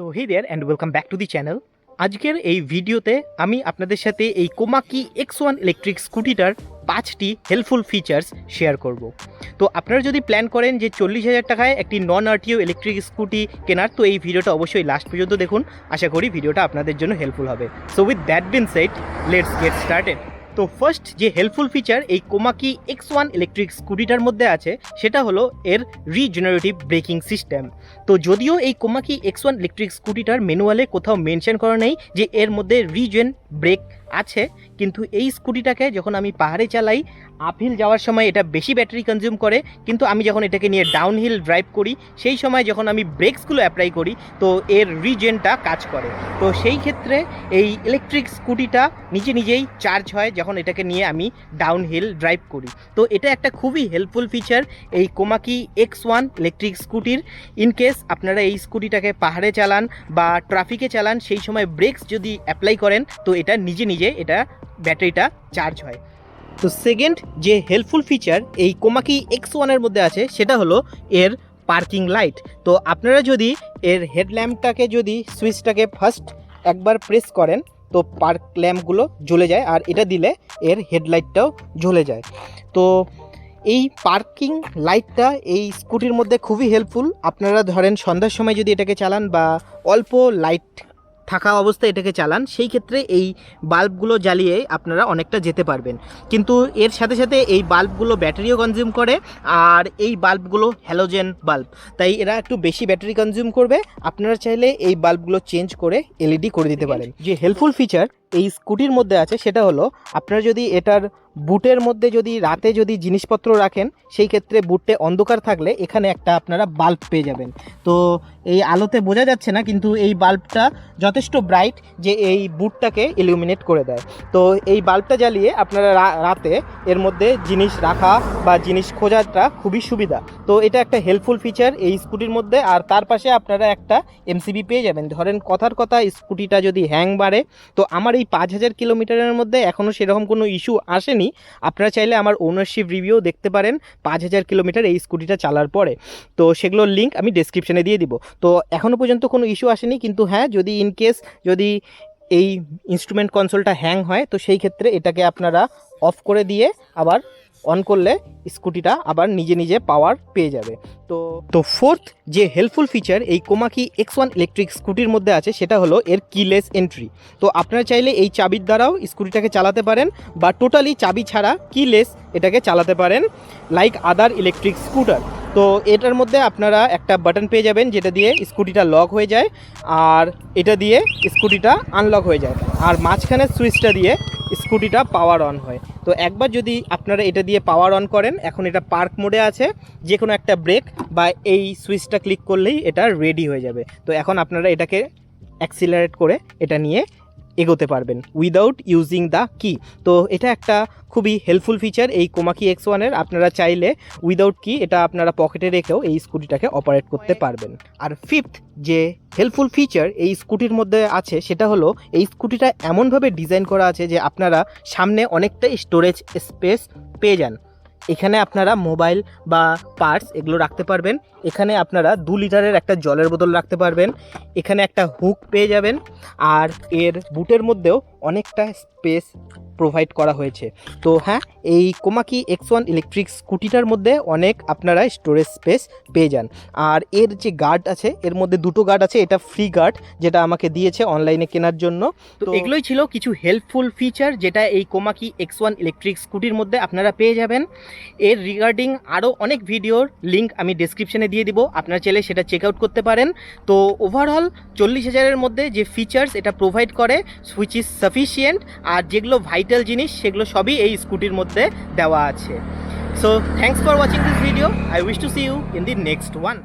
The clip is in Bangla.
So hey there and welcome back to the channel আজকের এই ভিডিওতে আমি আপনাদের সাথে এই কোমাকি এক্স ওয়ান ইলেকট্রিক স্কুটিটার পাঁচটি হেল্পফুল ফিচার্স শেয়ার করব। তো আপনারা যদি প্ল্যান করেন যে চল্লিশ হাজার টাকায় একটি নন আরটিও ইলেকট্রিক স্কুটি কেনার, তো এই ভিডিওটা অবশ্যই লাস্ট পর্যন্ত দেখুন। আশা করি ভিডিওটা আপনাদের জন্য হেল্পফুল হবে। So with that been said let's get started তো ফার্স্ট যে হেল্পফুল ফিচার এই কোমাকি এক্স ওয়ান ইলেকট্রিক স্কুটিটার মধ্যে আছে, সেটা হলো এর রিজেনারেটিভ ব্রেকিং সিস্টেম তো যদিও এই কোমাকি এক্স ওয়ান ইলেকট্রিক স্কুটিটার ম্যানুয়ালে কোথাও মেনশন করা নেই যে এর মধ্যে রিজেন ব্রেক আছে, কিন্তু এই স্কুটিটাকে যখন আমি পাহাড়ে চালাই, আপহিল যাওয়ার সময় এটা বেশি ব্যাটারি কনজিউম করে, কিন্তু আমি যখন এটাকে নিয়ে ডাউনহিল ড্রাইভ করি, সেই সময় যখন আমি ব্রেকসগুলো অ্যাপ্লাই করি, তো এর রিজেনটা কাজ করে। তো সেই ক্ষেত্রে এই ইলেকট্রিক স্কুটিটা নিজে নিজেই চার্জ হয় যখন এটাকে নিয়ে আমি ডাউনহিল ড্রাইভ করি। তো এটা একটা খুবই হেল্পফুল ফিচার এই কোমাকি এক্স ওয়ান ইলেকট্রিক স্কুটির ইন কেস আপনারা এই স্কুটিটাকে পাহাড়ে চালান বা ট্রাফিকে চালান, সেই সময় ব্রেকস যদি অ্যাপ্লাই করেন, তো এটা নিজে নিজে এটা ব্যাটারিটা চার্জ হয়। তো সেকেন্ড যে হেল্পফুল ফিচার এই কোমাকি এক্স ওয়ানের মধ্যে আছে, সেটা হলো এর পার্কিং লাইট তো আপনারা যদি এর হেডল্যাম্পটাকে যদি সুইচটাকে ফার্স্ট একবার প্রেস করেন, তো পার্ক ল্যাম্পগুলো জ্বলে যায় আর এটা দিলে এর হেডলাইটটাও জ্বলে যায়। তো এই পার্কিং লাইটটা এই স্কুটির মধ্যে খুবই হেল্পফুল আপনারা ধরেন সন্ধ্যার সময় যদি এটাকে চালান বা অল্প লাইট থাকা অবস্থায় এটাকে চালান সেই ক্ষেত্রে এই বাল্বগুলো জ্বালিয়ে আপনারা অনেকটা যেতে পারবেন। কিন্তু এর সাথে সাথে এই বাল্বগুলো ব্যাটারিও কনজিউম করে আর এই বাল্বগুলো হ্যালোজেন বাল্ব। তাই এরা একটু বেশি ব্যাটারি কনজিউম করবে। আপনারা চাইলে এই বাল্বগুলো চেঞ্জ করে এলইডি করে দিতে পারেন। যে হেল্পফুল ফিচার এই স্কুটির মধ্যে আছে সেটা হলো আপনারা যদি এটার বুটের মধ্যে যদি রাতে যদি জিনিসপত্র রাখেন সেই ক্ষেত্রে বুটে অন্ধকার থাকলে এখানে একটা আপনারা বাল্ব পেয়ে যাবেন। তো এই আলোতে বোঝা যাচ্ছে না, কিন্তু এই বাল্বটা যথেষ্ট ব্রাইট যে এই বুটটাকে ইলুমিনেট করে দেয়। তো এই বাল্বটা জ্বালিয়ে আপনারা রাতে এর মধ্যে জিনিস রাখা বা জিনিস খোঁজাটা খুবই সুবিধা। তো এটা একটা হেল্পফুল ফিচার এই স্কুটির মধ্যে, আর তার পাশে আপনারা একটা এমসিবি পেয়ে যাবেন। ধরেন কথার কথা, স্কুটিটা যদি হ্যাং বাড়ে, তো আমার এই পাঁচ হাজার কিলোমিটারের মধ্যে এখনও সেরকম কোনো ইস্যু আসেনি। আপনারা চাইলে আমার ওনারশিপ রিভিউ দেখতে পারেন, পাঁচ হাজার কিলোমিটার এই স্কুটিটা চালার পরে। তো সেগুলোর লিঙ্ক আমি ডেসক্রিপশনে দিয়ে দিব। তো এখনও পর্যন্ত কোনো ইস্যু আসেনি, কিন্তু হ্যাঁ যদি ইন কেস যদি এই ইনস্ট্রুমেন্ট কনসোলটা হ্যাং হয়, তো সেই ক্ষেত্রে এটাকে আপনারা অফ করে দিয়ে আবার অন করলে স্কুটিটা আবার নিজে নিজে পাওয়ার পেয়ে যাবে। তো তো ফোর্থ যে হেল্পফুল ফিচার এই কোমাকি এক্স ওয়ান ইলেকট্রিক স্কুটির মধ্যে আছে, সেটা হলো এর কিলেস এন্ট্রি তো আপনারা চাইলে এই চাবির দ্বারাও স্কুটিটাকে চালাতে পারেন, বা টোটালি চাবি ছাড়া কিলেস এটাকে চালাতে পারেন লাইক আদার ইলেকট্রিক স্কুটার তো এটার মধ্যে আপনারা একটা বাটন পেয়ে যাবেন যেটা দিয়ে স্কুটিটা লক হয়ে যায় আর এটা দিয়ে স্কুটিটা আনলক হয়ে যায় আর মাঝখানের সুইচটা দিয়ে স্কুটিটা পাওয়ার অন হয়। তো একবার যদি আপনারা এটা দিয়ে পাওয়ার অন করেন, এখন এটা পার্ক মোডে আছে যে কোনো একটা ব্রেক বা এই সুইচটা ক্লিক করলেই এটা রেডি হয়ে যাবে। তো এখন আপনারা এটাকে অ্যাক্সিলারেট করে এটা নিয়ে এগোতে পারবেন উইদাউট ইউজিং দ্য কি তো এটা একটা খুবই হেল্পফুল ফিচার এই কোমাকি এক্স ওয়ানের আপনারা চাইলে উইদাউট কি এটা আপনারা পকেটে রেখেও এই স্কুটিটাকে অপারেট করতে পারবেন। আর ফিফথ যে হেল্পফুল ফিচার এই স্কুটির মধ্যে আছে, সেটা হলো এই স্কুটিটা এমনভাবে ডিজাইন করা আছে যে আপনারা সামনে অনেকটা স্টোরেজ স্পেস পেয়ে যান। এখানে আপনারা মোবাইল বা পার্স এগুলো রাখতে পারবেন। এখানে আপনারা দু লিটারের একটা জলের বোতল রাখতে পারবেন। এখানে একটা হুক পেয়ে যাবেন। আর এর বুটের মধ্যেও অনেকটা স্পেস প্রোভাইড করা হয়েছে। তো হ্যাঁ এই কোমাকি এক্স ওয়ান ইলেকট্রিক স্কুটিটার মধ্যে অনেক আপনারা স্টোরেজ স্পেস পেয়ে যান। আর এর যে গার্ড আছে এর মধ্যে দুটো গার্ড আছে এটা ফ্রি গার্ড যেটা আমাকে দিয়েছে অনলাইনে কেনার জন্য। তো এগুলোই ছিল কিছু হেল্পফুল ফিচার যেটা এই কোমাকি এক্স ওয়ান ইলেকট্রিক স্কুটির মধ্যে আপনারা পেয়ে যাবেন। এর রিগার্ডিং আরও অনেক ভিডিওর লিঙ্ক আমি ডেসক্রিপশনে দিয়ে দিব। আপনারা চাইলে সেটা চেক আউট করতে পারেন। তো ওভারঅল চল্লিশ হাজারের মধ্যে যে ফিচার্স এটা প্রোভাইড করে সুইচ ইজ সাফিসিয়েন্ট আর যেগুলো ভাইটাল জিনিস, সেগুলো সবই এই স্কুটির মধ্যে দেওয়া আছে। So thanks for watching this video I wish to see you in the next one